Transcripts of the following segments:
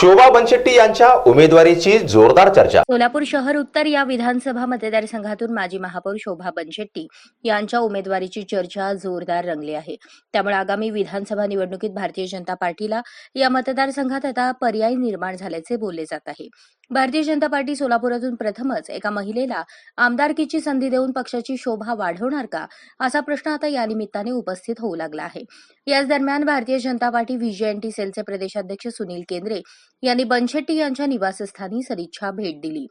शोभा बनशेट्टी यांच्या उमेदवारीची जोरदार चर्चा. सोलापूर शहर उत्तर या विधानसभा मतदारसंघातून माजी महापौर शोभा बनशेट्टी यांच्या उमेदवारीची चर्चा जोरदार रंगली आहे. त्यामुळे आगामी विधानसभा निवडणुकीत भारतीय जनता पार्टीला या मतदारसंघात आता पर्याय निर्माण झाल्याचे बोलले जात आहे. भारतीय जनता पार्टी सोलापुरातून प्रथमच एका महिलेला आमदारकीची संधी देऊन पक्षाची शोभा वाढवणार का? असा प्रश्न आता या निमित्ताने उपस्थित होऊ लागला आहे. याच दरम्यान भारतीय जनता पार्टी व्हीजेएनटी सेलचे प्रदेशाध्यक्ष सुनील केंद्रे यांनी बनशेट्टी यांच्या निवासस्थानी सदिच्छा भेट दिली.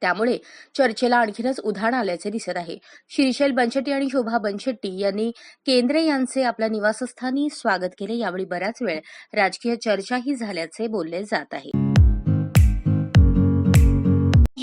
त्यामुळे चर्चेला आणखीनच उधाण आल्याचे दिसत आहे. श्रीशैल बनशेट्टी आणि शोभा बनशेट्टी यांनी केंद्रे यांचे आपल्या निवासस्थानी स्वागत केले. यावेळी बराच वेळ राजकीय चर्चाही झाल्याचे बोलले जात आहे.